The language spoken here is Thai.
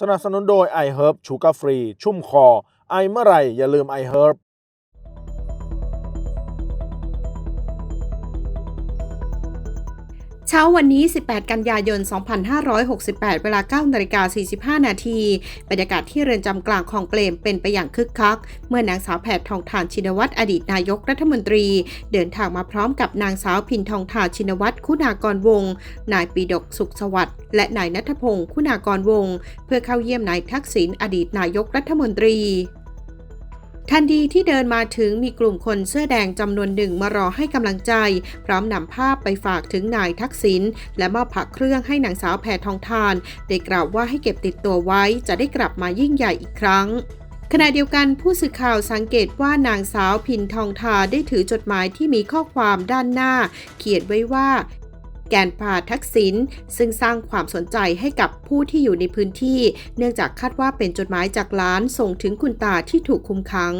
สนับสนุนโดย i Herb ชูกาฟรี ชุ่มคอ ไอเมื่อไหร่อย่าลืม i เช้าวันนี้ 18 กันยายน 2568 เวลา9นาฬิกา45 นาที บรรยากาศที่เรือนจำกลางคลองเปรมเป็นไปอย่างคึกคัก เมื่อนางสาวแพททองทานชินวัตรอดีตนายกรัฐมนตรี เดินทางมาพร้อมกับนางสาวพินทองทานชินวัตรคุณากรวงศ์นายปีดกสุขสวัสดิ์และนายนัทพงศ์คุณากรวงศ์เพื่อเข้าเยี่ยมนายทักษิณอดีตนายกรัฐมนตรี ทันทีที่เดินมาถึงมีกลุ่มคนเสื้อแดงจำนวนหนึ่งมารอให้กำลังใจ พร้อมนำภาพไปฝากถึงนายทักษิณและมอบผักเครื่องให้นางสาวแพทองทานได้กล่าวว่าให้เก็บติดตัวไว้จะได้กลับมายิ่งใหญ่อีกครั้งขณะเดียวกันผู้สื่อข่าวสังเกตว่านางสาวพินทองทาได้ถือจดหมายที่มีข้อความด้านหน้า เขียนไว้ว่า แกนพาทักษิณซึ่งสร้างความสนใจให้กับผู้ที่อยู่ในพื้นที่ เนื่องจากคาดว่าเป็นจดหมายจากล้านส่งถึงคุณตาที่ถูกคุมขัง